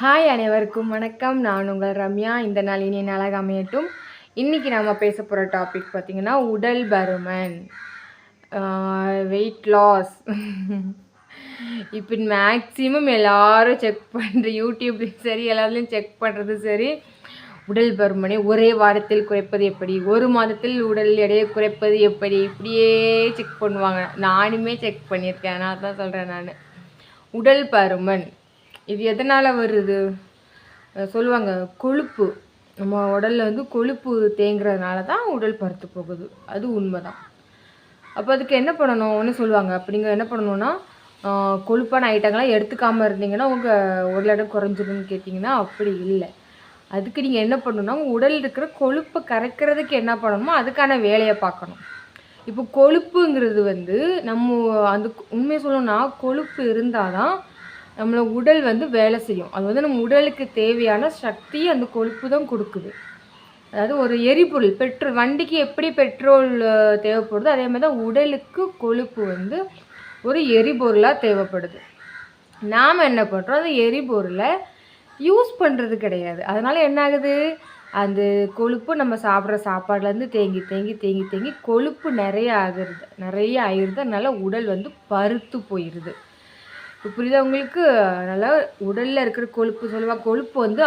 Hi அனைவருக்கும் வணக்கம். நான் உங்கள் ரம்யா. இந்த நாள் இனிய நாளாக அமையட்டும். இன்றைக்கி நம்ம பேச போகிற டாபிக் பார்த்திங்கன்னா உடல் பருமன். வெயிட் லாஸ் இப்போ மேக்ஸிமம் எல்லோரும் செக் பண்ணுற யூடியூப்லேயும் சரி எல்லாத்துலேயும் செக் பண்ணுறது சரி உடல் பருமனை ஒரே வாரத்தில் குறைப்பது எப்படி? ஒரு மாதத்தில் உடல் எடையை குறைப்பது எப்படி? இப்படியே செக் பண்ணுவாங்க. நானுமே செக் பண்ணியிருக்கேன். நான் தான் சொல்கிறேன் நான். உடல் பருமன். இது எதனால் வருது? சொல்லுவாங்க கொழுப்பு. நம்ம உடலில் வந்து கொழுப்பு தேங்குறதுனால தான் உடல் பருத்து போகுது. அது உண்மை தான் அப்போ அதுக்கு என்ன பண்ணணும்னு சொல்லுவாங்க. அப்போ நீங்கள் என்ன பண்ணணும்னா கொழுப்பான ஐட்டங்கள்லாம் எடுத்துக்காமல் இருந்தீங்கன்னா உங்கள் உடல் இடம் குறைஞ்சிடும்னு கேட்டிங்கன்னா அப்படி இல்லை. அதுக்கு நீங்கள் என்ன பண்ணணும்னா உங்கள் உடலில் இருக்கிற கொழுப்பை கரைக்கிறதுக்கு என்ன பண்ணணுமோ அதுக்கான வேலையை பார்க்கணும். இப்போ கொழுப்புங்கிறது வந்து நம்ம அந்த உண்மையை சொல்லணும்னா கொழுப்பு இருந்தால் தான் நம்மளை உடல் வந்து வேலை செய்யும். அது வந்து நம்ம உடலுக்கு தேவையான சக்தி அந்த கொழுப்பு தான் கொடுக்குது. அதாவது ஒரு எரிபொருள் பெட்ரோல் வண்டிக்கு எப்படி பெட்ரோல் தேவைப்படுதோ அதே மாதிரி தான் உடலுக்கு கொழுப்பு வந்து ஒரு எரிபொருளாக தேவைப்படுது. நாம் என்ன பண்ணுறோம் அந்த எரிபொருளை யூஸ் பண்ணுறது கிடையாது. அதனால் என்ன ஆகுது? அந்த கொழுப்பு நம்ம சாப்பிட்ற சாப்பாடுலேருந்து தேங்கி தேங்கி தேங்கி தேங்கி கொழுப்பு நிறைய ஆகுறது நிறைய ஆயிடுது அதனால் உடல் வந்து பருத்து போயிடுது இப்போ புரியுதா உங்களுக்கு? அதனால் உடலில் இருக்கிற கொழுப்பு சொல்லுவாள் கொழுப்பு வந்து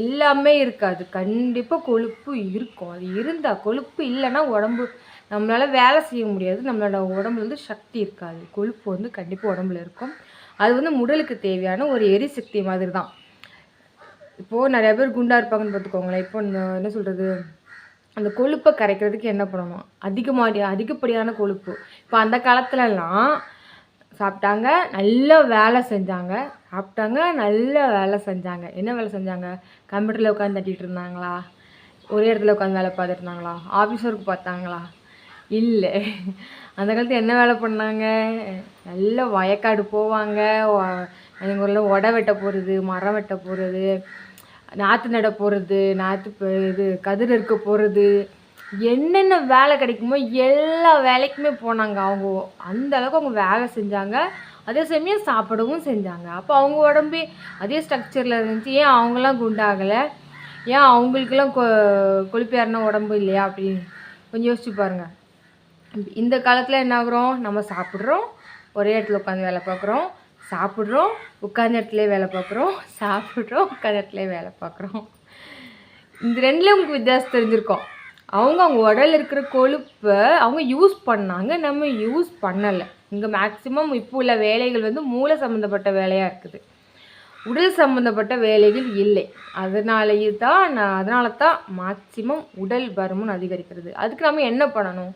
எல்லாமே இருக்காது. கண்டிப்பாக கொழுப்பு இருக்கும். அது இருந்தால் கொழுப்பு இல்லைன்னா உடம்பு நம்மளால் வேலை செய்ய முடியாது. நம்மளோட உடம்புல வந்து சக்தி இருக்காது. கொழுப்பு வந்து கண்டிப்பாக உடம்புல இருக்கும். அது வந்து உடலுக்கு தேவையான ஒரு எரிசக்தி மாதிரி தான் இப்போது நிறைய பேர் குண்டாக இருப்பாங்கன்னு பார்த்துக்கோங்களேன். இப்போ என்ன சொல்கிறது அந்த கொழுப்பை கரைக்கிறதுக்கு என்ன பண்ணணும் அதிகமாக அதிகப்படியான கொழுப்பு. இப்போ அந்த காலத்துலலாம் சாப்பிட்டாங்க நல்ல வேலை செஞ்சாங்க. சாப்பிட்டாங்க நல்ல வேலை செஞ்சாங்க. என்ன வேலை செஞ்சாங்க? கம்ப்யூட்டரில் உட்காந்து தட்டிகிட்டு இருந்தாங்களா? ஒரே இடத்துல உட்காந்து வேலை பார்த்துட்டு இருந்தாங்களா? ஆஃபீஸ் ஒர்க் பார்த்தாங்களா? இல்லை. அந்த காலத்தில் என்ன வேலை பண்ணாங்க? நல்ல வயக்காடு போவாங்க. எங்கள் ஊரில் உடை வெட்ட போகிறது மரம் வெட்ட போகிறது நாற்று நட போகிறது நாற்று இது கதிர் இருக்க போகிறது என்னென்ன வேலை கிடைக்குமோ எல்லா வேலைக்குமே போனாங்க அவங்க. அந்த அளவுக்கு அவங்க வேலை செஞ்சாங்க. அதே சமயம் சாப்பிடவும் செஞ்சாங்க. அப்போ அவங்க உடம்பு அதே ஸ்ட்ரக்சரில் இருந்துச்சு. ஏன் அவங்களாம் குண்டாகலை? ஏன் அவங்களுக்கெல்லாம் கொ கொழுப்பியாருன உடம்பு இல்லையா அப்படின்னு கொஞ்சம் யோசிச்சு பாருங்கள் இந்த காலத்தில் என்ன ஆகுறோம்? நம்ம சாப்பிட்றோம். ஒரே இடத்துல உட்காந்து வேலை பார்க்குறோம். சாப்பிட்றோம். உட்காந்த இடத்துல வேலை பார்க்குறோம். சாப்பிட்றோம். உட்காந்த இடத்துல வேலை பார்க்குறோம். இந்த ரெண்டுலேயும் உங்களுக்கு வித்தியாசம் தெரிஞ்சிருக்கோம். அவங்க அவங்க உடலில் இருக்கிற கொழுப்பை அவங்க யூஸ் பண்ணாங்க. நம்ம யூஸ் பண்ணலை. இங்கே மேக்சிமம் இப்போ உள்ள வேலைகள் வந்து மூளை சம்மந்தப்பட்ட வேலையாக இருக்குது. உடல் சம்மந்தப்பட்ட வேலைகள் இல்லை. அதனாலேயே தான் நான் அதனால தான் மேக்சிமம் உடல் பருமன் அதிகரிக்கிறது. அதுக்கு நம்ம என்ன பண்ணணும்?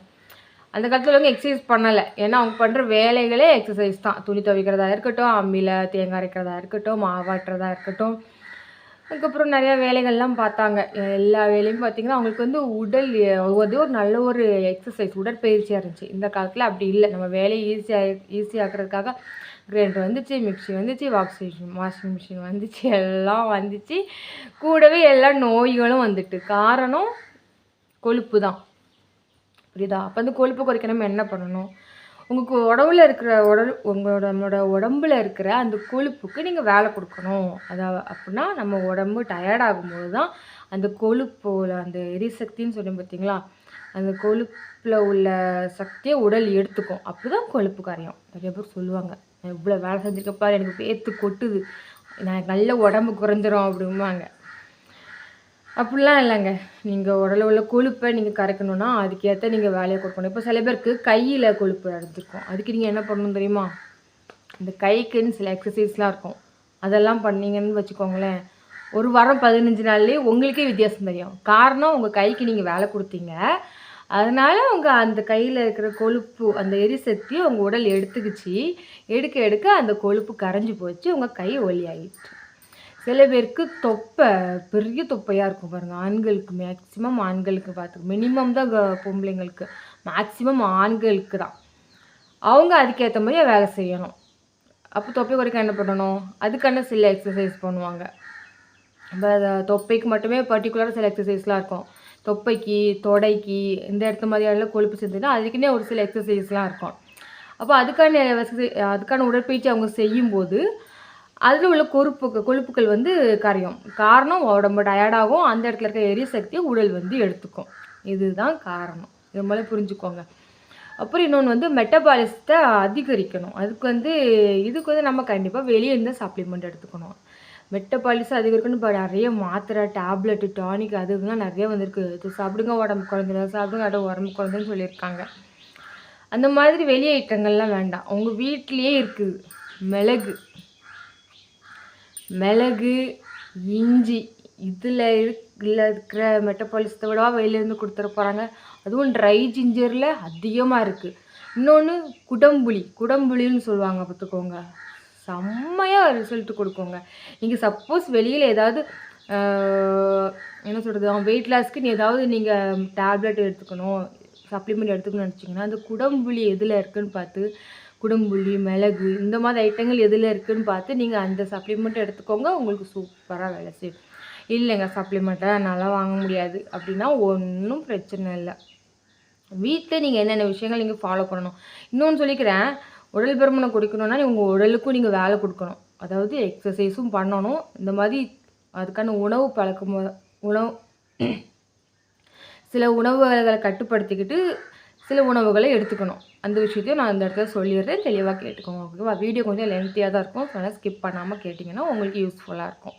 அந்த காலத்தில் வந்து எக்ஸசைஸ் பண்ணலை. ஏன்னா அவங்க பண்ணுற வேலைகளே எக்ஸசைஸ் தான். துணி துவைக்கிறதா இருக்கட்டும் அம்மியில் தேங்காய் அரைக்கிறதா இருக்கட்டும் மாவாட்டுறதா இருக்கட்டும் அதுக்கப்புறம் நிறையா வேலைகள்லாம் பார்த்தாங்க. எல்லா வேலையும் பார்த்திங்கன்னா அவங்களுக்கு வந்து உடல் அது ஒரு நல்ல ஒரு எக்ஸசைஸ் உடற்பயிற்சியாக இருந்துச்சு. இந்த காலத்தில் அப்படி இல்லை. நம்ம வேலையை ஈஸியாக ஈஸியாக்குறதுக்காக கிரைண்டர் வந்துச்சு மிக்சி வந்துச்சு வாஷிங் வாஷிங் மிஷின் வந்துச்சு எல்லாம் வந்துச்சு. கூடவே எல்லா நோய்களும் வந்துட்டு. காரணம் கொழுப்பு தான். புரியுதா? அப்போ வந்து கொழுப்பு குறைக்க நம்ம என்ன பண்ணணும்? உங்களுக்கு உடம்புல இருக்கிற உடல் உங்களோட நம்மளோட உடம்புல இருக்கிற அந்த கொழுப்புக்கு நீங்கள் வேலை கொடுக்கணும். அதாவது அப்படின்னா நம்ம உடம்பு டயர்டாகும்போது தான் அந்த கொழுப்போட அந்த எரிசக்தின்னு சொல்லி பார்த்தீங்களா அந்த கொழுப்பில் உள்ள சக்தியை உடல் எடுத்துக்கும். அப்படி தான் கொழுப்பு கரையும். நிறைய பேர் சொல்லுவாங்க நான் இவ்வளோ வேலை செஞ்சுருக்கப்பா எனக்கு பேத்து கொட்டுது. நான் நல்ல உடம்பு குறைஞ்சிரும் அப்படிம்பாங்க அப்படிலாம் இல்லைங்க. நீங்கள் உடலில் உள்ள கொழுப்பை நீங்கள் கரைக்கணுன்னா அதுக்கேற்ற நீங்கள் வேலையை கொடுக்கணும். இப்போ சில பேருக்கு கையில் கொழுப்பு அடைஞ்சிருக்கும் அதுக்கு நீங்கள் என்ன பண்ணணும் தெரியுமா? இந்த கைக்குன்னு சில எக்ஸசைஸ்லாம் இருக்கும். அதெல்லாம் பண்ணீங்கன்னு வச்சுக்கோங்களேன். ஒரு வாரம் பதினஞ்சு நாள்லேயே உங்களுக்கே வித்தியாசம் தெரியும். காரணம் உங்கள் கைக்கு நீங்கள் வேலை கொடுத்தீங்க. அதனால் உங்கள் அந்த கையில் இருக்கிற கொழுப்பு அந்த எரிசக்தியை உங்கள் உடல் எடுத்துக்கிச்சு. எடுக்க எடுக்க அந்த கொழுப்பு கரைஞ்சி போச்சு. உங்கள் கை ஒலி ஆகிடுச்சு சில பேருக்கு தொப்பை பெரிய தொப்பையாக இருக்கும் பாருங்கள் ஆண்களுக்கு மேக்ஸிமம் ஆண்களுக்கு பார்த்துருக்கு மினிமம் தான் பொம்பளைங்களுக்கு. மேக்ஸிமம் ஆண்களுக்கு தான். அவங்க அதுக்கேற்ற மாதிரியே வேலை செய்யணும். அப்போ தொப்பை குறைக்க என்ன பண்ணணும்? அதுக்கான சில எக்ஸசைஸ் பண்ணுவாங்க. தொப்பைக்கு மட்டுமே பர்டிகுலராக சில எக்ஸசைஸ்லாம் இருக்கும். தொப்பைக்கு தொடைக்கு இந்த இடத்த மாதிரியான கொழுப்பு செஞ்சுன்னா அதுக்குன்னே ஒரு சில எக்ஸசைஸ்லாம் இருக்கும். அப்போ அதுக்கான அதுக்கான உடற்பயிற்சி அவங்க செய்யும்போது அதில் உள்ள கொழுப்பு கொழுப்புகள் வந்து கரையும். காரணம் உடம்பு டயர்டாகும் அந்த இடத்துல இருக்க எரிசக்தியை உடல் வந்து எடுத்துக்கும். இதுதான் காரணம். இது மாதிரி புரிஞ்சுக்கோங்க. அப்புறம் இன்னொன்று வந்து மெட்டபாலிசத்தை அதிகரிக்கணும். அதுக்கு வந்து இதுக்கு வந்து நம்ம கண்டிப்பாக வெளியே இருந்து சப்ளிமெண்ட் எடுத்துக்கணும். மெட்டபாலிசம் அதிகரிக்கணும். இப்போ நிறைய மாத்திரை டேப்லெட்டு டானிக் அதுக்கெல்லாம் நிறைய வந்திருக்கு. இது சாப்பிடுங்க உடம்பு குழந்தைங்க சாப்பிடுங்க அட உடம்பு குழந்தைன்னு சொல்லியிருக்காங்க. அந்த மாதிரி வெளியே ஐட்டங்கள்லாம் வேண்டாம். உங்கள் வீட்லேயே இருக்குது மிளகு. மிளகு இஞ்சி இதில் இதில் இருக்கிற மெட்டபாலிசத்தை விடவா வெளியிலேருந்து கொடுத்துட போகிறாங்க அதுவும் ட்ரை ஜிஞ்சரில் அதிகமாக இருக்குது இன்னொன்று குடம்புளி. குடம்புளின்னு சொல்லுவாங்க பார்த்துக்கோங்க. செம்மையாக ரிசல்ட் கொடுக்குங்க. நீங்கள் சப்போஸ் வெளியில் ஏதாவது என்ன சொல்கிறது அவன் வெயிட் லாஸ்க்கு நீ ஏதாவது நீங்கள் டேப்லெட் எடுத்துக்கணும் சப்ளிமெண்ட் எடுத்துக்கணும்னு நினச்சிங்கன்னா அந்த குடம்புளி எதில் இருக்குன்னு பார்த்து குடம்புளி மிளகு இந்த மாதிரி ஐட்டங்கள் எதில் இருக்குதுன்னு பார்த்து நீங்கள் அந்த சப்ளிமெண்ட் எடுத்துக்கோங்க உங்களுக்கு சூப்பராக வேலை செய்யும். இல்லைங்க சப்ளிமெண்ட்டாக என்னால் வாங்க முடியாது. அப்படின்னா ஒன்றும் பிரச்சனை இல்லை. வீட்டில் நீங்கள் என்னென்ன விஷயங்கள் நீங்கள் ஃபாலோ பண்ணணும். இன்னொன்று சொல்லிக்கிறேன் உடல் பருமனை கொடுக்கணும்னா உங்கள் உடலுக்கும் நீங்கள் வேலை கொடுக்கணும். அதாவது எக்ஸசைஸும் பண்ணணும். இந்த மாதிரி அதுக்கான உணவு பழக்கம் உணவு சில உணவுகளை கட்டுப்படுத்திக்கிட்டு சில உணவுகளை எடுத்துக்கணும். அந்த விஷயத்தையும் நான் இந்த இடத்துல சொல்லிடுறேன். தெளிவாக கேட்டுக்கோங்க ஓகேவா? வீடியோ கொஞ்சம் லென்த்தியாக தான் இருக்கும். அதனால் ஸ்கிப் பண்ணாமல் கேட்டிங்கன்னா உங்களுக்கு யூஸ்ஃபுல்லாக இருக்கும்.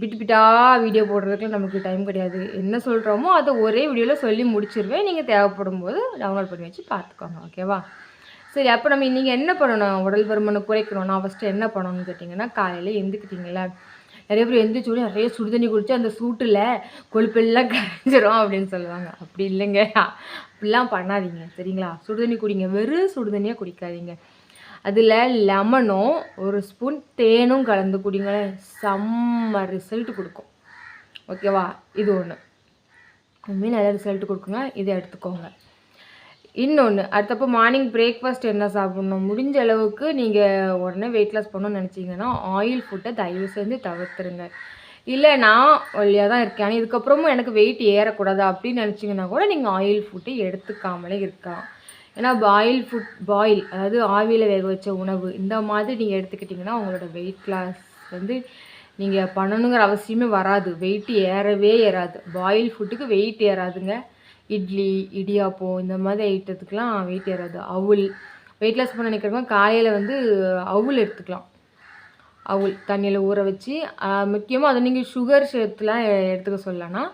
பிட்டு பிட்டாக வீடியோ போடுறதுக்கு நமக்கு டைம் கிடையாது. என்ன சொல்கிறோமோ அதை ஒரே வீடியோவில் சொல்லி முடிச்சிருவேன். நீங்கள் தேவைப்படும் போது டவுன்லோட் பண்ணி வச்சு பார்த்துக்கோங்க ஓகேவா? சரி அப்போ நம்ம நீங்கள் என்ன பண்ணணும்? உடல் பருமனை குறைக்கணும்னா ஃபஸ்ட்டு என்ன பண்ணணும்னு கேட்டிங்கன்னா காலையில் எழுந்துக்கிட்டிங்களா நிறைய பேர் எந்திரிச்ச உடனே நிறைய சுடுதண்ணி குடிச்சு அந்த சூட்டில் கொழுப்பெல்லாம் கரைஞ்சிரும் அப்படின்னு சொல்லுவாங்க. அப்படி இல்லைங்க. அப்படிலாம் பண்ணாதீங்க. சரிங்களா? சுடுதண்ணி குடிங்க. வெறும் சுடு தண்ணியாக குடிக்காதீங்க. அதில் லெமனும் ஒரு ஸ்பூன் தேனும் கலந்து குடிங்களேன் செம்ம ரிசல்ட் கொடுக்கும். ஓகேவா இது ஒன்று உண்மையும் நல்ல ரிசல்ட் கொடுக்குங்க. இதை எடுத்துக்கோங்க. இன்னொன்று அடுத்தப்போ மார்னிங் பிரேக்ஃபாஸ்ட் என்ன சாப்பிட்ணும்? முடிஞ்ச அளவுக்கு நீங்கள் உடனே வெயிட் லாஸ் பண்ணணும்னு நினச்சிங்கன்னா ஆயில் ஃபுட்டை தயவு செஞ்சு தவிர்த்துருங்க. இல்லை நான் ஒல்லியாக தான் இருக்கேன். ஆனால் இதுக்கப்புறமும் எனக்கு வெயிட் ஏறக்கூடாது அப்படின்னு நினச்சிங்கன்னா கூட நீங்கள் ஆயில் ஃபுட்டை எடுத்துக்காமலே இருக்கலாம். ஏன்னா பாயில் ஃபுட் பாயில் அதாவது ஆவியில் வேக வச்ச உணவு இந்த மாதிரி நீங்கள் எடுத்துக்கிட்டிங்கன்னா உங்களோட வெயிட் லாஸ் வந்து நீங்கள் பண்ணணுங்கிற அவசியமே வராது. வெயிட் ஏறவே ஏறாது. பாயில் ஃபுட்டுக்கு வெயிட் ஏறாதுங்க. இட்லி இடியாப்பம் இந்த மாதிரி ஐட்டத்துக்குலாம் வெயிட் ஏறாது. அவுல் வெயிட் லாஸ் பண்ண நினைக்கிறவங்க காலையில் வந்து அவுல் எடுத்துக்கலாம். அவுல் தண்ணியில் ஊற வச்சு முக்கியமாக அதை நீங்கள் சுகர் சேர்த்துலாம் எடுத்துக்க சொல்லலாம்னா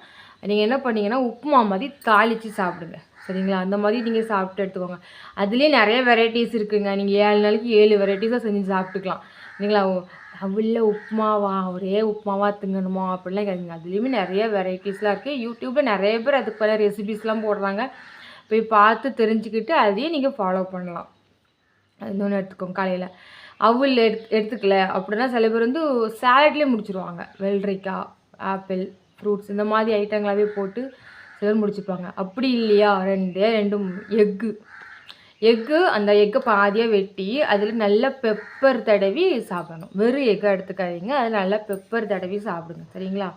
நீங்கள் என்ன பண்ணீங்கன்னா உப்புமா மாதிரி தாளித்து சாப்பிடுங்க. சரிங்களா? அந்த மாதிரி நீங்கள் சாப்பிட்டு எடுத்துக்கோங்க. அதுலேயே நிறைய வெரைட்டிஸ் இருக்குங்க. நீங்கள் ஏழு நாளைக்கு ஏழு வெரைட்டிஸாக செஞ்சு சாப்பிட்டுக்கலாம். சரிங்களா? அவுளில் உப்புமாவா? ஒரே உப்புமாவா திங்கணுமா? அப்படிலாம் கேட்குங்க அதுலேயுமே நிறைய வெரைட்டிஸ்லாம் இருக்குது யூடியூப்பில் நிறைய பேர் அதுக்கு பல ரெசிபிஸ்லாம் போடுறாங்க. போய் பார்த்து தெரிஞ்சுக்கிட்டு அதையும் நீங்கள் ஃபாலோ பண்ணலாம். இன்னொன்று எடுத்துக்கோங்க காலையில். அவுல் எடுத்து எடுத்துக்கல அப்படின்னா சில பேர் வந்து சேலட்லேயே முடிச்சிருவாங்க. வெள்ளரிக்காய் ஆப்பிள் ஃப்ரூட்ஸ் இந்த மாதிரி ஐட்டங்களாகவே போட்டு சிலர் முடிச்சுப்பாங்க அப்படி இல்லையா? ரெண்டே ரெண்டும் எக்கு. எக்கு அந்த எக்கை பாதியாக வெட்டி அதில் நல்ல பெப்பர் தடவி சாப்பிடணும். வெறும் எக்கை எடுத்துக்காதீங்க அதில் நல்லா பெப்பர் தடவி சாப்பிடுங்க. சரிங்களா?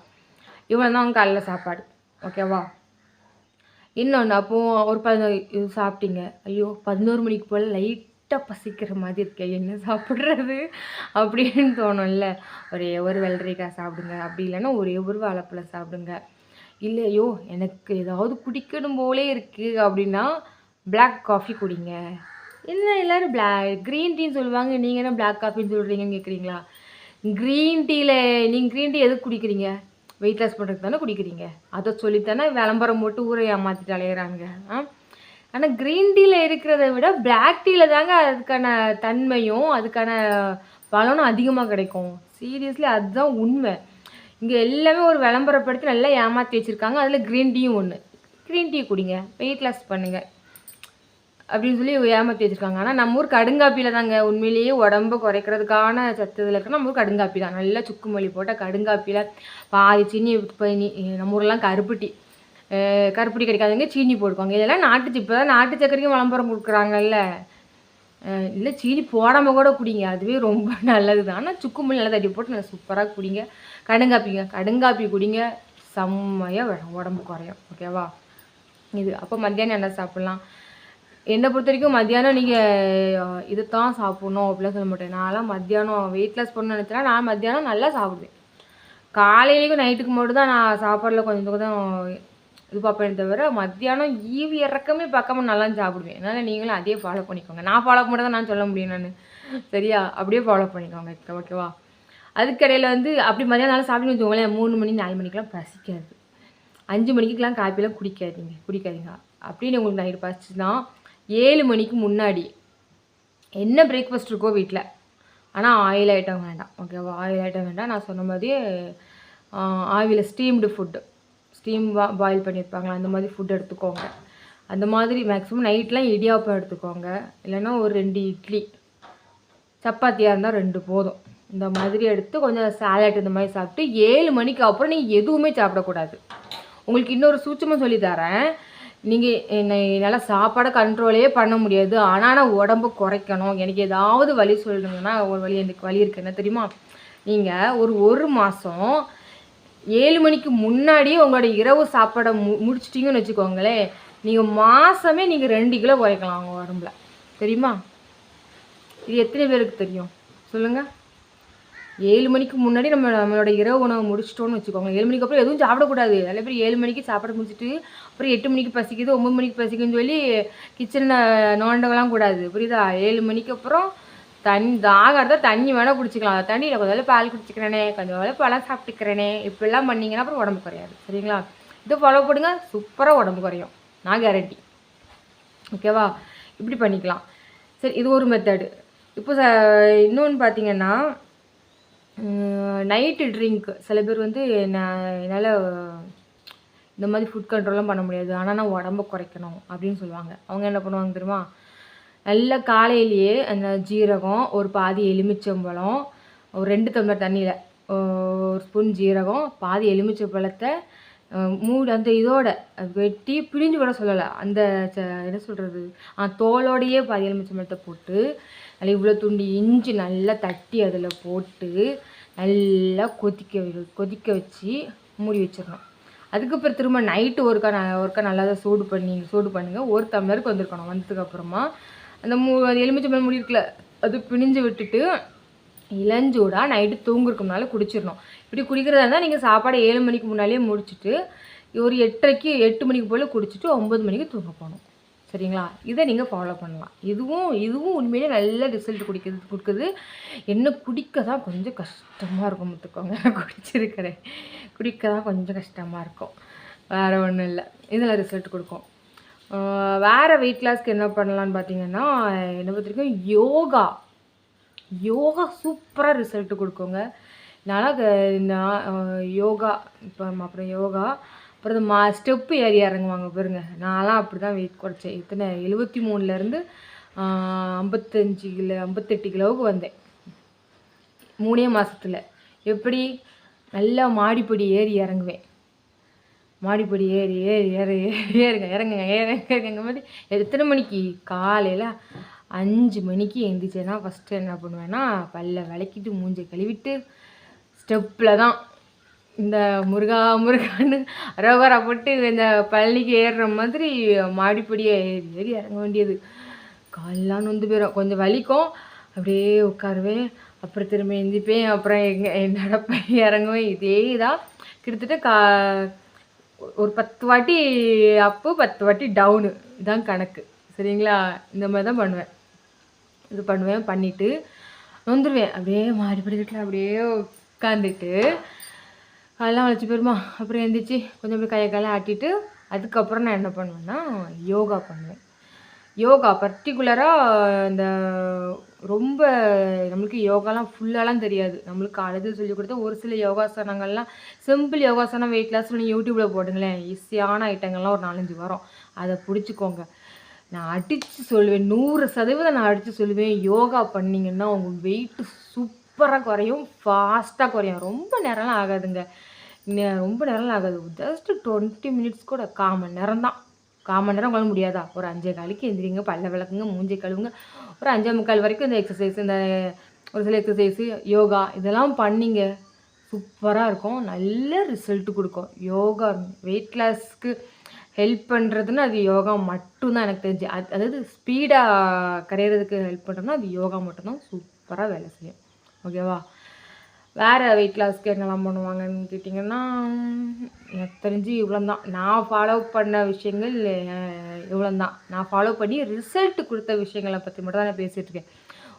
இவ்வளோ தான் காலைல சாப்பாடு. ஓகேவா? இன்னொன்று அப்போது ஒரு பதினோரு இது சாப்பிட்டீங்க. ஐயோ பதினோரு மணிக்கு போல் லைட்டாக பசிக்கிற மாதிரி இருக்கே என்ன சாப்பிட்றது? அப்படின்னு தோணும்ல. ஒரே ஒரு வெள்ளரிக்காய் சாப்பிடுங்க. அப்படி இல்லைன்னா ஒரே ஒரு வாழைப்பழம் சாப்பிடுங்க. இல்லையோ எனக்கு ஏதாவது குடிக்கணும் போலே இருக்குது அப்படின்னா பிளாக் காஃபி குடிங்க. என்ன எல்லோரும் பிளா க்ரீன் டீன்னு சொல்லுவாங்க. நீங்கள் என்ன பிளாக் காஃபின்னு சொல்கிறீங்கன்னு கேட்குறீங்களா க்ரீன் டீயில் நீங்கள் க்ரீன் டீ எதுக்கு குடிக்கிறீங்க? வெயிட் லாஸ் பண்ணுறதுக்கு தானே குடிக்கிறீங்க? அதை சொல்லித்தானே விளம்பரம் போட்டு ஊரை ஏமாற்றிட்டு அலையிறாங்க. ஆ? ஆனால் க்ரீன் டீயில் இருக்கிறத விட பிளாக் டீயில் தாங்க அதுக்கான தன்மையும் அதுக்கான பலனும் அதிகமாக கிடைக்கும். சீரியஸ்லி அதுதான் உண்மை. இங்கே எல்லாமே ஒரு விளம்பரப்படுத்தி நல்லா ஏமாற்றி வச்சுருக்காங்க. அதில் க்ரீன் டீயும் ஒன்று க்ரீன் டீ குடிங்க. வெயிட் லாஸ் பண்ணுங்கள் அப்படின்னு சொல்லி ஏமாற்றி வச்சுருக்காங்க. ஆனால் நம்ம ஊர் கடுங்காப்பியில் தாங்க. உண்மையிலேயே உடம்பை குறைக்கிறதுக்கான சத்து இதில் இருக்கு நம்ம ஊர் கடுங்காப்பி தான். நல்லா சுக்கு மல்லி போட்டால் கடுங்காப்பியில் பாதி சீனி பண்ணி நம்ம ஊர்லாம் கருப்பட்டி கருப்பட்டி கிடைக்காதவங்க சீனி போடுவாங்க. இதெல்லாம் நாட்டு இப்போ தான் நாட்டு சக்கரைக்கும் விளம்பரம் கொடுக்குறாங்கல்ல. இல்லை சீனி போடாமல் கூட குடிங்க. அதுவே ரொம்ப நல்லது தான் ஆனால் சுக்கு மல்லி நல்லா தட்டி போட்டு நல்லா சூப்பராக குடிங்க. கடுங்காப்பிங்க. கடுங்காப்பி குடிங்க. செம்மையாக உடம்பு குறையும். ஓகேவா இது அப்போ மத்தியானம் என்ன சாப்பிட்லாம்? என்னை பொறுத்த வரைக்கும் மத்தியானம் நீங்கள் இதை தான் சாப்பிட்ணும் அப்படிலாம் சொல்ல மாட்டேன். நான்லாம் மத்தியானம் வெயிட் லாஸ் பண்ணணும்னு நினச்சேன்னா நான் மத்தியானம் நல்லா சாப்பிடுவேன். காலையிலேயும் நைட்டுக்கு மட்டும் தான் நான் சாப்பாடில் கொஞ்சம் கொஞ்சம் இது பார்ப்பேன் தவிர மத்தியானம் ஈவி இறக்கமே பார்க்காம நல்லா சாப்பிடுவேன். அதனால் நீங்களும் அதே ஃபாலோ பண்ணிக்கோங்க. நான் ஃபாலோ பண்ண தான் நான் சொல்ல முடியும் நான். சரியா? அப்படியே ஃபாலோ பண்ணிக்கோங்க. ஓகேவா அதுக்கடையில் வந்து அப்படி மதியானம் நல்லா சாப்பிட்டு வச்சுக்கோங்களேன் மூணு மணி நாலு மணிக்கெலாம் பசிக்காது. அஞ்சு மணிக்கெலாம் காப்பிலாம் குடிக்காதீங்க குடிக்காதீங்க. அப்படின்னு உங்களுக்கு நைட்டு தான் ஏழு மணிக்கு முன்னாடி. என்ன பிரேக்ஃபாஸ்ட் இருக்கோ வீட்டில் ஆனால் ஆயில் ஐட்டம் வேண்டாம். ஓகேவா ஆயில் ஐட்டம் வேண்டாம். நான் சொன்ன மாதிரி ஆவியில் ஸ்டீம்டு ஃபுட்டு ஸ்டீம் பாயில் பண்ணியிருப்பாங்களா அந்த மாதிரி ஃபுட் எடுத்துக்கோங்க. அந்த மாதிரி மேக்ஸிமம் நைட்லாம் இடியாப்பம் எடுத்துக்கோங்க. இல்லைன்னா ஒரு ரெண்டு இட்லி. சப்பாத்தியாக இருந்தால் ரெண்டு போதும். இந்த மாதிரி எடுத்து கொஞ்சம் சாலட் இந்த மாதிரி சாப்பிட்டு ஏழு மணிக்கு அப்புறம் நீங்கள் எதுவுமே சாப்பிடக்கூடாது. உங்களுக்கு இன்னொரு சூட்சமாக சொல்லி தரேன். நீங்கள் என்னை என்னால் சாப்பாடை கண்ட்ரோலே பண்ண முடியாது. ஆனால் நான் உடம்பு குறைக்கணும். எனக்கு ஏதாவது வழி சொல்லுங்கன்னா ஒரு வழி எனக்கு வழி இருக்கு. என்ன தெரியுமா? நீங்கள் ஒரு ஒரு மாதம் ஏழு மணிக்கு முன்னாடியே உங்களோட இரவு சாப்பாடை மு முடிச்சிட்டிங்கன்னு வச்சுக்கோங்களேன். நீங்கள் மாதமே நீங்கள் ரெண்டு கிலோ குறைக்கலாம் உங்கள் உடம்புல. தெரியுமா? இது எத்தனை பேருக்கு தெரியும்? சொல்லுங்கள் ஏழு மணிக்கு முன்னாடி நம்ம நம்மளோட இரவு உணவு முடிச்சிட்டோம்னு வச்சுக்கோங்க ஏழு மணிக்கு அப்புறம் எதுவும் சாப்பிடக்கூடாது. நிறைய பேர் ஏழு மணிக்கு சாப்பாடு முடிச்சுட்டு அப்புறம் எட்டு மணிக்கு பசிக்குது ஒம்பது மணிக்கு பசிக்குதுன்னு சொல்லி கிச்சனில் நோண்டவெல்லாம் கூடாது. புரியுதா? ஏழு மணிக்கு அப்புறம் தண்ணி தாகிறத தண்ணி வேணால் குடிச்சிக்கலாம். தண்ணியில் கொஞ்சம் வேலை பால் குடிச்சிக்கிறேனே கொஞ்சம் வேலை பழம் சாப்பிட்டுக்கிறேனே இப்படிலாம் பண்ணிங்கன்னா அப்புறம் உடம்பு குறையாது. சரிங்களா? இது ஃபாலோ பண்ணுங்க. சூப்பராக உடம்பு குறையும். நான் கேரண்டி ஓகேவா இப்படி பண்ணிக்கலாம். சரி இது ஒரு மெத்தடு இப்போ இன்னொன்று பார்த்தீங்கன்னா நைட்டு ட்ரிங்க் சில பேர் வந்து நான் என்னால் இந்த மாதிரி ஃபுட் கண்ட்ரோல்லாம் பண்ண முடியாது. ஆனால் நான் உடம்ப குறைக்கணும் அப்படின்னு சொல்லுவாங்க. அவங்க என்ன பண்ணுவாங்க தெரியுமா? நல்ல காலையிலேயே அந்த ஜீரகம் ஒரு பாதி எலுமிச்சம்பழம் ஒரு ரெண்டு டம்ளர் தண்ணியில் ஒரு ஸ்பூன் ஜீரகம் பாதி எலுமிச்சம்பழத்தை மூடு அந்த இதோட வெட்டி பிழிஞ்சு கூட சொல்லலை. அந்த என்ன சொல்கிறது தோலோடையே பாதி எலுமிச்சம்பழத்தை போட்டு அதில் இவ்வளோ துண்டு இஞ்சி நல்லா தட்டி அதில் போட்டு நல்லா கொதிக்க கொதிக்க வச்சு மூடி வச்சிடணும். அதுக்கப்புறம் திரும்ப நைட்டு ஒருக்கா ஒருக்கா நல்லா தான் சூடு பண்ணி சூடு பண்ணுங்கள் ஒரு டம்ளருக்கு வந்திருக்கணும் வந்ததுக்கப்புறமா. அந்த மூ எலுமிச்சம்பழம் மூடி இருக்குல்ல அது பிணிஞ்சு விட்டுட்டு இளஞ்சூடாக நைட்டு தூங்குறக்கும்னால குடிச்சிடணும். இப்படி குடிக்கிறதா இருந்தால் நீங்கள் சாப்பாடு ஏழு மணிக்கு முன்னாலே முடிச்சுட்டு ஒரு எட்டரைக்கு எட்டு மணிக்கு போல் குடிச்சிட்டு ஒம்பது மணிக்கு தூங்க போகணும். சரிங்களா? இதை நீங்கள் ஃபாலோ பண்ணலாம். இதுவும் இதுவும் உண்மையிலே நல்ல ரிசல்ட் குடிக்கிறது கொடுக்குது. என்ன குடிக்க தான் கொஞ்சம் கஷ்டமாக இருக்கும் பார்த்துக்கோங்க குடிச்சிருக்கிறேன். குடிக்க தான் கொஞ்சம் கஷ்டமாக இருக்கும். வேறு ஒன்றும் இல்லை. இதில் ரிசல்ட் கொடுக்கும். வேறு வெயிட் லாஸ்க்கு என்ன பண்ணலான்னு பார்த்தீங்கன்னா என்ன பார்த்துருக்கோம் யோகா. யோகா சூப்பராக ரிசல்ட்டு கொடுக்குங்க. நான் நான் யோகா இப்போ அப்புறம் யோகா. அப்புறம் மா ஸ்டெப்பு ஏறி இறங்குவாங்க பாருங்க. நான்லாம் அப்படி தான் வெயிட் குறைச்சேன். இத்தனை எழுபத்தி மூணுலேருந்து ஐம்பத்தஞ்சு கிலோ ஐம்பத்தெட்டு கிலோவுக்கு வந்தேன். மூணே மாதத்தில் எப்படி? நல்லா மாடிப்படி ஏறி இறங்குவேன். மாடிப்படி ஏறி ஏறி ஏறி ஏறி ஏறுங்க இறங்குங்க ஏறுங்க மாதிரி எத்தனை மணிக்கு? காலையில் அஞ்சு மணிக்கு எழுந்திரிச்சேன்னா ஃபஸ்ட்டு என்ன பண்ணுவேன்னா பல்ல விளக்கிட்டு மூஞ்சை கழுவிட்டு ஸ்டெப்பில் தான் இந்த முருகா முருகான்னு ரோகரா போட்டு இந்த பழனிக்கு ஏறுற மாதிரி மாடிப்படியே ஏறி ஏறி இறங்க வேண்டியது. காலெலாம் நொந்து போயிடும் கொஞ்சம் வலிக்கும். அப்படியே உட்காருவேன். அப்புறம் திரும்ப எந்திப்பேன். அப்புறம் எங்கே நடப்பேன் இறங்குவேன். இதே தான் கிட்டத்தட்ட கா ஒரு பத்து வாட்டி அப்பு பத்து வாட்டி டவுனு இதுதான் கணக்கு. சரிங்களா? இந்த மாதிரி தான் பண்ணுவேன். இது பண்ணுவேன் பண்ணிவிட்டு வந்துடுவேன் அப்படியே மாடிப்படி வீட்டில் அப்படியே உட்காந்துட்டு அதெல்லாம் வளைச்சி போயிருமா? அப்புறம் எழுந்திரிச்சு கொஞ்சம் அப்படி கையை காலை ஆட்டிட்டு அதுக்கப்புறம் நான் என்ன பண்ணுவேன்னா யோகா பண்ணுவேன். யோகா பர்டிகுலராக இந்த ரொம்ப நம்மளுக்கு யோகாலாம் ஃபுல்லாலாம் தெரியாது. நம்மளுக்கு அழுது சொல்லி கொடுத்தா ஒரு சில யோகாசனங்கள்லாம் சிம்பிள் யோகாசனம் வெயிட் லாஸ் நீங்கள் யூடியூப்பில் போடுங்களேன் ஈஸியான ஐட்டங்கள்லாம் ஒரு நாலஞ்சு வரும். அதை பிடிச்சிக்கோங்க. நான் அடித்து சொல்லுவேன். நூறு சதவீதம் நான் அடித்து சொல்லுவேன். யோகா பண்ணிங்கன்னா உங்கள் வெயிட்டு சூப்பராக குறையும். ஃபாஸ்ட்டாக குறையும். ரொம்ப நேரம்லாம் ஆகாதுங்க. ரொம்ப நேரம் ஆகாது. ஜஸ்ட் டுவெண்ட்டி மினிட்ஸ் கூட காமன் நேரம் தான். கால் மணி நேரம் உங்களால் முடியாதா? ஒரு அஞ்சே காலுக்கு எந்திரிங்க பல்ல விளக்குங்க மூஞ்சி கழுவுங்க. ஒரு அஞ்சே முக்கால் வரைக்கும் இந்த எக்ஸசைஸ் இந்த ஒரு சில எக்ஸசைஸு யோகா இதெல்லாம் பண்ணிங்க. சூப்பராக இருக்கும். நல்ல ரிசல்ட் கொடுக்கும். யோகா வெயிட் லாஸ்க்கு ஹெல்ப் பண்ணுறதுன்னா அது யோகா மட்டும்தான் எனக்கு தெரிஞ்சு. அது அதாவது ஸ்பீடாக கரையிறதுக்கு ஹெல்ப் பண்ணுறதுனா அது யோகா மட்டும்தான். சூப்பராக வேலை செய்யும். ஓகேவா வேறு வெயிட் லாஸ்க்கு என்னெல்லாம் பண்ணுவாங்கன்னு கேட்டிங்கன்னா எனக்கு தெரிஞ்சு இவ்வளோ தான் நான் ஃபாலோ பண்ண விஷயங்கள் இவ்வளோ தான் நான் ஃபாலோ பண்ணி ரிசல்ட் கொடுத்த விஷயங்களை பற்றி மட்டும் தான் நான் பேசிகிட்ருக்கேன்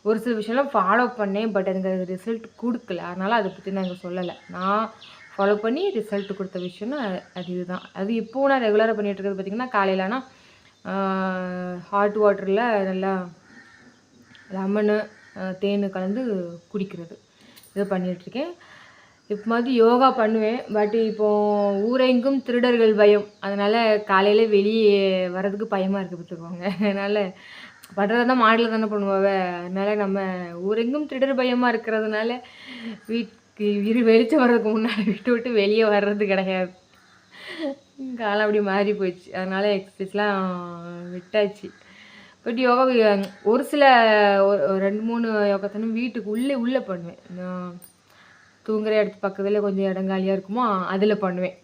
ஒரு சில விஷயம்லாம் ஃபாலோ பண்ணேன் பட் எனக்கு அது ரிசல்ட் கொடுக்கல. அதனால் அதை பற்றி நான் இங்கே சொல்லலை. நான் ஃபாலோ பண்ணி ரிசல்ட் கொடுத்த விஷயம்னா அது இதுதான். அது இப்போது நான் ரெகுலராக பண்ணிகிட்டு இருக்கிறது பார்த்திங்கன்னா காலையிலனா ஹாட் வாட்டரில் நல்லா லெமனு தேன் கலந்து குடிக்கிறது. இது பண்ணிகிட்ருக்கேன் இப்போ மாதிரி யோகா பண்ணுவேன். பட் இப்போது ஊரெங்கும் திருடர்கள் பயம். அதனால் காலையில் வெளியே வர்றதுக்கு பயமாக இருக்குது பார்த்துக்கோங்க. அதனால் பண்ணுறது தான் மாடலில் தானே பண்ணுவாங்க அதனால் நம்ம ஊரெங்கும் திருடர் பயமாக இருக்கிறதுனால வீட்டுக்கு இரு வெளிச்சம் வர்றதுக்கு முன்னாடி விட்டு விட்டு வெளியே வர்றது கிடையாது. காலம் அப்படி மாறி போயிடுச்சு. அதனால் எக்ஸசைஸ்லாம் விட்டாச்சு. பட் யோகா ஒரு சில ஒரு ரெண்டு மூணு யோகாசனம் வீட்டுக்கு உள்ளே உள்ளே பண்ணுவேன். நான் தூங்குற இடத்து பக்கத்தில் கொஞ்சம் இடங்காலியாக இருக்குமோ அதில் பண்ணுவேன்.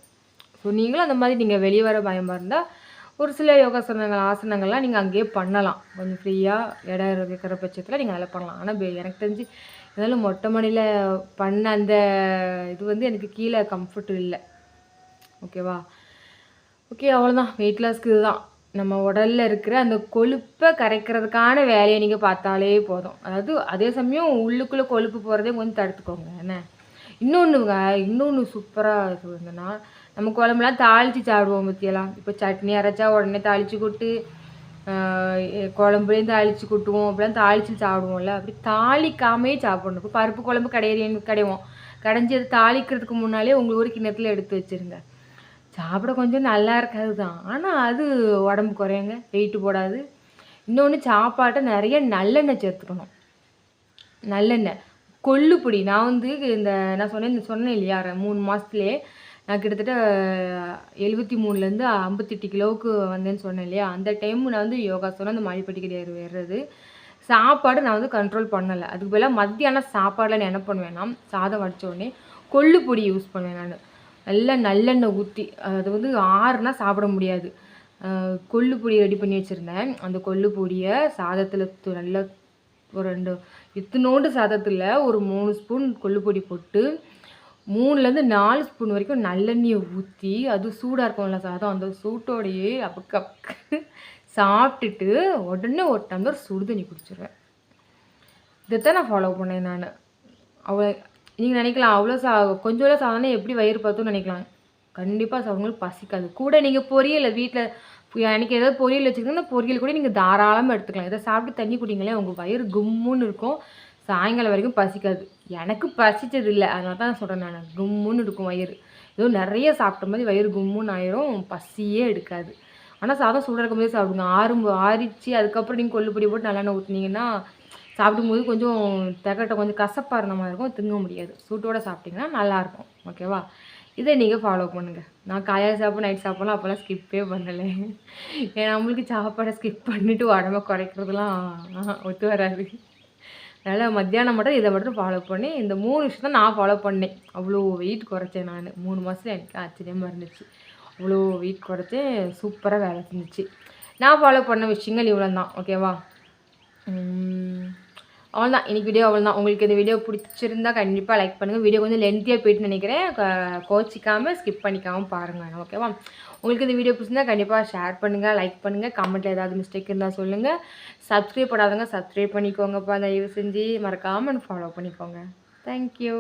ஸோ நீங்களும் அந்த மாதிரி நீங்கள் வெளியே வர பயமாக இருந்தால் ஒரு சில யோகாசனங்கள் ஆசனங்கள்லாம் நீங்கள் அங்கேயே பண்ணலாம். கொஞ்சம் ஃப்ரீயாக இடம் இருக்கிற பட்சத்தில் நீங்கள் அதில் பண்ணலாம். ஆனால் எனக்கு தெரிஞ்சு இருந்தாலும் மொட்டை மணியில் பண்ண அந்த இது வந்து எனக்கு கீழே கம்ஃபர்ட் இல்லை. ஓகேவா ஓகே அவ்வளோதான் வெயிட் லாஸ்க்கு இதுதான். நம்ம உடலில் இருக்கிற அந்த கொழுப்பை கரைக்கிறதுக்கான வேலையை நீங்கள் பார்த்தாலே போதும். அதாவது அதே சமயம் உள்ளுக்குள்ளே கொழுப்பு போகிறதே கொஞ்சம் தடுத்துக்கோங்க. என்ன? இன்னொன்றுங்க இன்னொன்று சூப்பராக சொல்லுங்கன்னா நம்ம குழம்புலாம் தாளித்து சாப்பிடுவோம் பற்றியெல்லாம் இப்போ சட்னி அரைச்சா உடனே தாளித்து கொட்டு குழம்புலேயும் தாளித்து கொட்டுவோம். அப்படிலாம் தாளித்து சாப்பிடுவோம்ல. அப்படி தாளிக்காமே சாப்பிடணும். இப்போ பருப்பு குழம்பு கடையிறேன்னு கடைவோம். கடைஞ்சி அதை தாளிக்கிறதுக்கு முன்னாலே உங்களுக்கு ஒரு கிண்ணத்தில் எடுத்து வச்சுருங்க. சாப்பிட கொஞ்சம் நல்லா இருக்காது தான் ஆனால் அது உடம்பு குறையுங்க வெயிட்டு போடாது. இன்னொன்று சாப்பாட்டை நிறைய நல்லெண்ணெய் சேர்த்துக்கணும். நல்லெண்ணெய். கொள்ளுப்பொடி நான் வந்து இந்த நான் சொன்னேன் இந்த சொன்னேன் இல்லையா மூணு மாதத்துலேயே நான் கிட்டத்தட்ட எழுபத்தி மூணுலேருந்து ஐம்பத்தெட்டு கிலோவுக்கு வந்தேன்னு சொன்னேன் இல்லையா. அந்த டைம் நான் வந்து யோகாசனம் அந்த மாடிப்பட்டி கிடையாது ஏறுறது சாப்பாடு நான் வந்து கண்ட்ரோல் பண்ணலை. அதுக்கு பதிலாக மத்தியானம் சாப்பாடில் நான் என்ன பண்ணுவேன்னா சாதம் வடித்த உடனே பொடி யூஸ் பண்ணுவேன் நான். நல்லா நல்லெண்ணெய் ஊற்றி அது வந்து ஆறுனா சாப்பிட முடியாது. கொள்ளு பொடியை ரெடி பண்ணி வச்சுருந்தேன். அந்த கொள்ளு பொடியை சாதத்தில் நல்லா ஒரு ரெண்டு இத்தினோண்டு சாதத்தில் ஒரு மூணு ஸ்பூன் கொள்ளு பொடி போட்டு மூணுலேருந்து நாலு ஸ்பூன் வரைக்கும் நல்லெண்ணெயை ஊற்றி அது சூடாக இருக்கும்ல சாதம் அந்த சூட்டோடையே அப்பக்கு சாப்பிட்டுட்டு உடனே ஒரு டம்ளர் சுடு தண்ணி குடிச்சிடுவேன் இதைத்தான் நான் ஃபாலோ பண்ணேன் நான். அவ்வளோ நீங்கள் நினைக்கலாம் அவ்வளோ சா கொஞ்சோட சாதனை எப்படி வயிறு பார்த்தோன்னு நினைக்கலாம். கண்டிப்பாக சாப்பிடும்போது பசிக்காது. கூட நீங்கள் பொரியல் வீட்டில் எனக்கு ஏதாவது பொரியல் வச்சுருக்கீங்கன்னா பொரியல் கூட நீங்கள் தாராளமாக எடுத்துக்கலாம். இதை சாப்பிட்டு தண்ணி குடிங்களே உங்கள் வயிறு கும்முன்னு இருக்கும். சாயங்காலம் வரைக்கும் பசிக்காது. எனக்கு பசித்தது இல்லை. அதனால தான் சொல்கிறேன் நான் கும்முன்னு இருக்கும் வயிறு. ஏதோ நிறைய சாப்பிட்ட மாதிரி வயிறு கும்முன்னு ஆயிரும். பசியே எடுக்காது. ஆனால் சாதம் சூடாக இருக்கும்போதே சாப்பிடுங்க. ஆறும் ஆறிச்சு அதுக்கப்புறம் நீங்கள் கொல்லுப்பொடி போட்டு நல்லெண்ணெய் ஊற்றுனீங்கன்னா சாப்பிடும்போது கொஞ்சம் தகட்ட கொஞ்சம் கசப்பாக இருந்த மாதிரி இருக்கும் திங்க முடியாது. சூட்டோடு சாப்பிட்டிங்கன்னா நல்லாயிருக்கும் ஓகேவா இதை நீங்கள் ஃபாலோ பண்ணுங்கள் நான் காலையில் சாப்பிட நைட் சாப்பிடலாம் அப்போல்லாம் ஸ்கிப்பே பண்ணலை. ஏன்னா நம்மளுக்கு சாப்பாடை ஸ்கிப் பண்ணிவிட்டு உடம்ப குறைக்கிறதுலாம் ஒத்து வராது. அதனால் மத்தியானம் மட்டும் இதை மட்டும் ஃபாலோ பண்ணி இந்த மூணு விஷயம் தான் நான் ஃபாலோ பண்ணேன். அவ்வளோ வெயிட் குறைச்சேன் நான். மூணு மாதத்தில் எனக்கு ஆச்சரியமாக இருந்துச்சு. அவ்வளோ வெயிட் குறைச்சேன் சூப்பராக வேலை செஞ்சிச்சு. நான் ஃபாலோ பண்ண விஷயங்கள் இவ்வளோ தான் ஓகேவா அவ்வளோதான் இன்றைக்கி வீடியோ அவ்வளோதான் உங்களுக்கு இந்த வீடியோ பிடிச்சிருந்தா கண்டிப்பாக லைக் பண்ணுங்கள் வீடியோ கொஞ்சம் லென்த்தியாக போயிட்டு நினைக்கிறேன். கோச்சிக்காமல் ஸ்கிப் பண்ணிக்காமல் பாருங்கள் ஓகேவா உங்களுக்கு இந்த வீடியோ பிடிச்சிருந்தா கண்டிப்பாக ஷேர் பண்ணுங்கள் லைக் பண்ணுங்கள் கமெண்ட்டில் ஏதாவது மிஸ்டேக் இருந்தால் சொல்லுங்கள் சப்ஸ்கிரைப் பண்ணாதவங்க சப்ஸ்கிரைப் பண்ணிக்கோங்கப்பா. தயவு செஞ்சு மறக்காமல் ஃபாலோ பண்ணிக்கோங்க. தேங்க்யூ